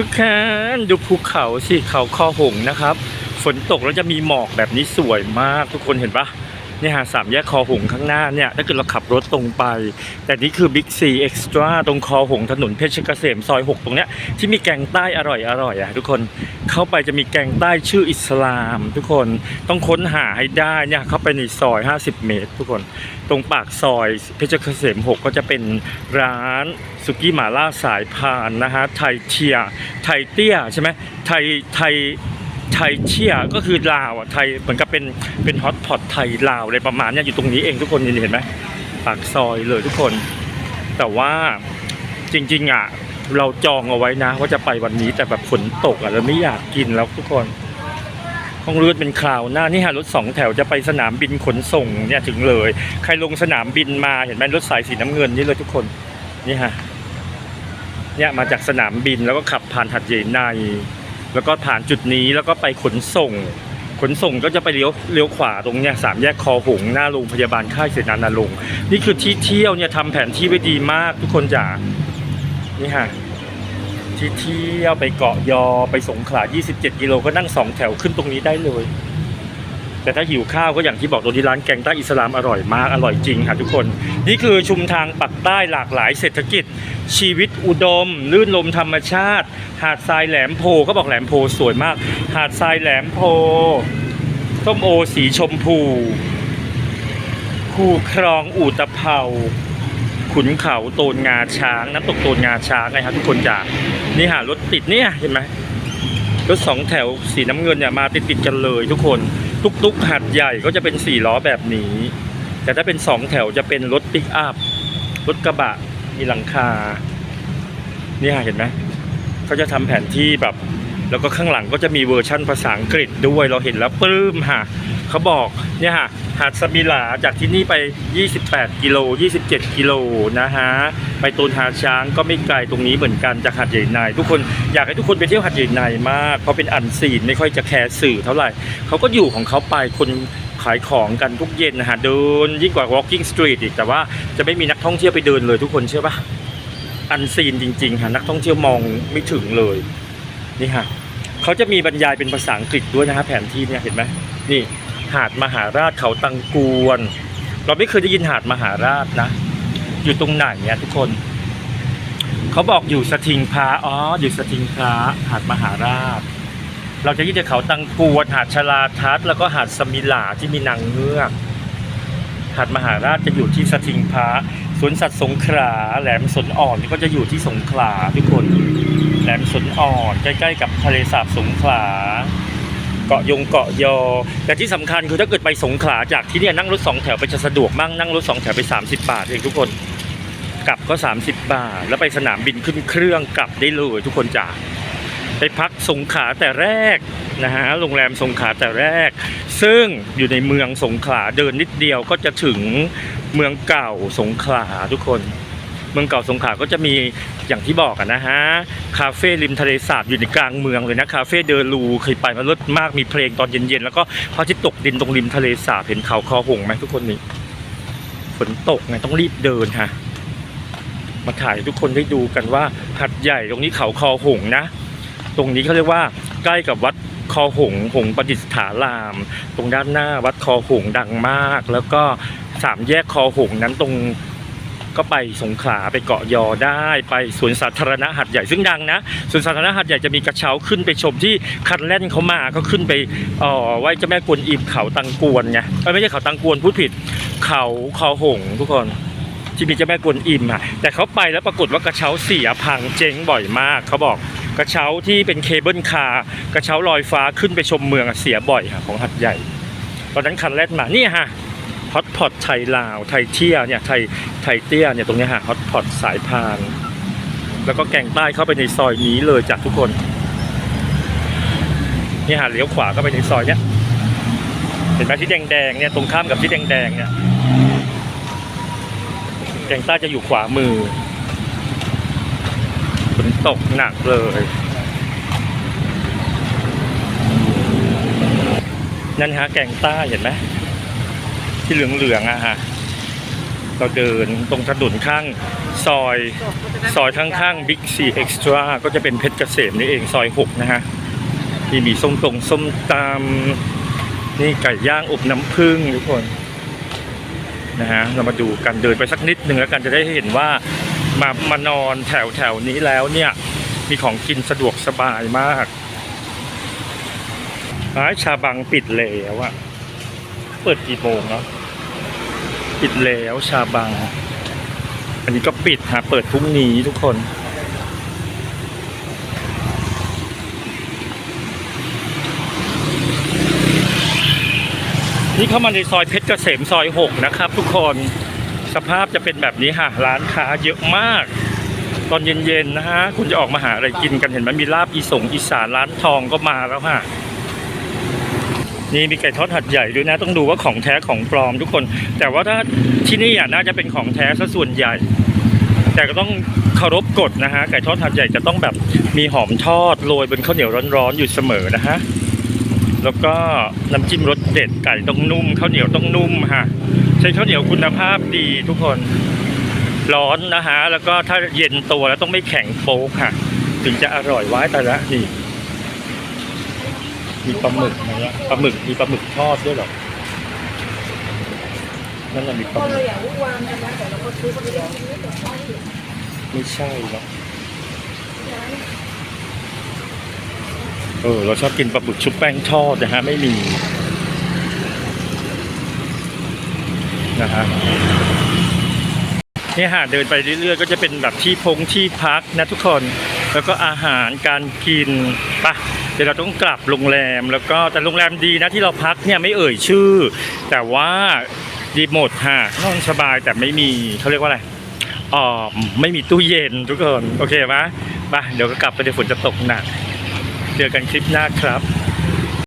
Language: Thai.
ทุกคนดูภูเขาสิเขาคอหงนะครับ ฝนตกแล้วจะมีหมอกแบบนี้สวยมากทุกคนเห็นปะ เนี่ยฮะสามแยกคอหงส์ข้างหน้าเนี่ยถ้าเกิดเราขับรถตรงไป แต่นี่คือบิ๊กซีเอ็กซ์ตร้าตรงคอหงส์ถนนเพชรเกษมซอย 6 ตรงเนี้ยที่มีแกงใต้อร่อยอร่อยอะทุกคนเข้าไปจะมีแกงใต้ชื่ออิสลาม ทุกคนต้องค้นหาให้ได้เนี่ยเข้าไปในซอย 50 เมตร ทุกคนตรงปากซอยเพชรเกษม 6 ก็จะเป็นร้านสุกี้หม่าล่าสายพานนะฮะไทยเทียไทยเตี้ยใช่ไหมไทยไทย ไทยเชียก็คือลาวอะไทยเหมือนกับเป็นเป็นฮอตพอตไทยลาวอะไรประมาณเนี้ยอยู่ตรงนี้เองทุกคนนี่เห็นไหมปากซอยเลยทุกคน แต่ว่าจริงๆอะเราจองเอาไว้นะ ว่าจะไปวันนี้แต่แบบฝนตกอะเราไม่อยากกินแล้วทุกคนห้องเลือดเป็นคราวหน้านี่ฮะรถสองแถวจะไปสนามบินขนส่งเนี่ยถึงเลย ใครลงสนามบินมาเห็นไหมรถสายสีน้ำเงินนี่เลยทุกคนนี่ฮะเนี่ยมาจากสนามบินแล้วก็ขับผ่านหัดใหญ่ใน แล้วก็ผ่านจุดนี้แล้วก็ไปขนส่ง ขนส่งก็จะไปเลี้ยวเลี้ยวขวาตรงเนี้ยสามแยกคอหงส์หน้าโรงพยาบาลค่ายเสนานาลงนี่คือที่เที่ยวเนี่ยทำแผนที่ไว้ดีมากทุกคนจ๋านี่ฮะที่เที่ยวไปเกาะยอไปสงขลา 27 กิโลก็นั่งสองแถวขึ้นตรงนี้ได้เลย แต่ถ้าหิวข้าวก็อย่างที่บอกตรงที่ร้านแกงใต้อิสลามอร่อยมากอร่อยจริงค่ะทุกคน นี่คือชุมทางปักใต้หลากหลายเศรษฐกิจ ชีวิตอุดม ลื่นลมธรรมชาติ หาดทรายแหลมโพก็บอกแหลมโพสวยมาก หาดทรายแหลมโพส้มโอสีชมพูคูครองอูตะเภาขุนเขาโตนงาช้างน้ำตกโตนงาช้างไงครับทุกคนจ้านี่หารถติดเนี่ยเห็นไหมรถสองแถวสีน้ำเงินเนี่ยมาติดติดกันเลยทุกคน ตุกตุกๆหัดใหญ่ก็จะเป็นสี่ล้อแบบนี้ แต่ถ้าเป็นสองแถวจะเป็นรถปิกอัพรถกระบะมีหลังคาเนี่ยเห็นไหมเขาจะทำแผนที่แบบ แล้วก็ข้างหลังก็จะมีเวอร์ชั่นภาษาอังกฤษด้วยเราเห็นแล้วปลื้มฮะ เขาบอกเนี่ยฮะหาดสมิลาจากที่นี่ไป 28 กิโล 27 กิโลนะฮะ ไปตูนหาช้างก็ไม่ไกลตรงนี้เหมือนกันจากหาดใหญ่ในทุกคนอยากให้ทุกคนไปเที่ยวหาดใหญ่ในมาก เพราะเป็นอันซีนไม่ค่อยจะแคร์สื่อเท่าไหร่เขาก็อยู่ของเขาไปคนขายของกันทุกเย็นนะฮะเดินยิ่งกว่า walking street อีกแต่ว่าจะไม่มีนักท่องเที่ยวไปเดินเลยทุกคนเชื่อปะอันซีนจริงๆฮะนักท่องเที่ยวมองไม่ถึงเลยนี่ฮะเขาจะมีบรรยายเป็นภาษาอังกฤษด้วยนะฮะแผนที่เนี่ยเห็นไหมนี่ หาดมหาราชเขาตังกวน เราไม่เคยได้ยินหาดมหาราชนะ อยู่ตรงไหนเนี่ยทุกคน เขาบอกอยู่สถิงพระอ๋ออยู่สถิงพระหาดมหาราช เราจะยินแต่เขาตังกวนหาดชลาทัศแล้วก็หาดสมิลาที่มีนางเงือกหาดมหาราชจะอยู่ที่สถิงพระสวนสัตว์สงขลาแหลมสนอ่อนก็จะอยู่ที่สงขลาทุกคน แหลมสนอ่อนใกล้ๆกับทะเลสาบสงขลา เกาะยงเกาะยอ แต่ที่สำคัญคือถ้าเกิดไปสงขลาจากที่นี่นั่งรถสองแถวไปจะสะดวกมากนั่งรถสองแถวไป 30 บาทเองทุกคนกลับก็ 30 บาท แล้วไปสนามบินขึ้นเครื่องกลับได้เลยทุกคนจ้าไปพักสงขลาแต่แรกนะฮะโรงแรมสงขลาแต่แรก ซึ่งอยู่ในเมืองสงขลาเดินนิดเดียวก็จะถึงเมืองเก่าสงขลาทุกคน เมืองเก่าสงขลาก็จะมีอย่างที่บอกนะฮะคาเฟ่ริมทะเลสาบอยู่ในกลางเมืองเลยนะคาเฟ่เดอรูเคยไปมาเลิศมากมีเพลงตอนเย็นๆแล้วก็พระอาทิตย์ตกดินตรงริมทะเลสาบเห็นเขาคอหงไหมทุกคนนี่ฝนตกไงต้องรีบเดินฮะมาถ่ายทุกคนได้ดูกันว่าหัดใหญ่ตรงนี้เขาคอหงนะ ตรงนี้เขาเรียกว่าใกล้กับวัดคอหงหงประดิษฐาราม ตรงด้านหน้าวัดคอหงดังมาก แล้วก็สามแยกคอหงนั้นตรง ก็ไปสงขลาไปเกาะยอได้ไปสวนสาธารณะหัดใหญ่ซึ่งดังนะสวนสาธารณะหัดใหญ่จะมีกระเช้าขึ้นไปชมที่คันแล่นเขามาก็ขึ้นไปเอ่อไหว้เจ้าแม่กวนอิมเขาตังกวนไงไม่ใช่เขาตังกวนพูดผิด เขาคอหงทุกคนที่มีเจ้าแม่กวนอิมอะแต่เขาไปแล้วปรากฏว่ากระเช้าเสียพังเจ๊งบ่อยมากเขาบอกกระเช้าที่เป็นเคเบิลคาร์กระเช้าลอยฟ้าขึ้นไปชมเมืองเสียบ่อยค่ะของหัดใหญ่ตอนนั้นคันแรกมานี่ฮะ ฮอตพอตไทยลาวไทยเที่ยเนี่ยไทยไทยเตี้ยเนี่ยตรงนี้ฮะฮอตพอตสายพานแล้วก็แก่งใต้เข้าไปในซอยนี้เลยจากทุกคนนี่ฮะเลี้ยวขวาเข้าไปในซอยเนี้ยเห็นไหมที่แดงๆเนี่ยตรงข้ามกับที่แดงๆเนี่ยแก่งใต้จะอยู่ขวามือฝนตกหนักเลยนั่นฮะแก่งใต้เห็นไหม ที่เหลืองๆอะฮะเราเดินตรงถนนข้างซอย ซอยข้างๆบิ๊กซีเอ็กซ์ตร้าก็จะเป็นเพชรเกษมนี่เองซอย6นะฮะที่มีส้มตรงส้มตำนี่ไก่ย่างอบน้ำผึ้งทุกคนนะฮะเรามาดูกันเดินไปสักนิดหนึ่งแล้วกันจะได้เห็นว่ามามานอนแถวแถวนี้แล้วเนี่ยมีของกินสะดวกสบายมากร้านชาบังปิดแล้วอะเปิดกี่โมงเนาะ ปิดแล้วชาบัง อันนี้ก็ปิดฮะเปิดพรุ่งนี้ทุกคน นี่เข้ามาในซอยเพชรเกษมซอย6นะครับ ทุกคนสภาพจะเป็นแบบนี้ฮะร้านค้าเยอะมาก ตอนเย็นๆนะฮะ คุณจะออกมาหาอะไรกินกันเห็นไหมมีลาบอีสงอีสานร้านทองก็มาแล้วฮะ นี่มีไก่ทอดหัดใหญ่ด้วยนะ ต้องดูว่าของแท้ของปลอมทุกคน แต่ว่าถ้าที่นี่อะน่าจะเป็นของแท้ซะส่วนใหญ่ แต่ก็ต้องเคารพกฎนะฮะไก่ทอดหัดใหญ่จะต้องแบบมีหอมทอดโรยบนข้าวเหนียวร้อนๆอยู่เสมอนะฮะแล้วก็น้ำจิ้มรสเด็ดไก่ต้องนุ่มข้าวเหนียวต้องนุ่มฮะใช้ข้าวเหนียวคุณภาพดีทุกคนร้อนนะฮะแล้วก็ถ้าเย็นตัวแล้วต้องไม่แข็งโป๊กค่ะ ถึงจะอร่อยไว้แต่ละนี่ มีปลาหมึกอะไหมอะปลาหมึกมีปลาหมึกทอดด้วยเหรอนั่นแหละมีปลาหมึกไม่ใช่หรอกเออเราชอบกินปลาหมึกชุบแป้งทอดนะฮะไม่มีนะฮะนี่ยฮะเดินไปเรื่อยๆก็จะเป็นแบบที่พงที่พักนะทุกคน แล้วก็อาหารการกินไปะ ดี๋ยวเราต้องกลับโรงแรมแล้วก็แต่โรงแรมดีนะที่เราพักเนี่ยไม่เอ่ยชื่อ แต่ว่าดีหมดฮะนอนสบายแต่ไม่มีเขาเรียกว่าอะไรอ๋อไม่มีตู้เย็นทุกคน โอเคไหมไปเดี๋ยวก็กลับไปเดี๋ยวฝนจะตกหนักเจอกันคลิปหน้าครับ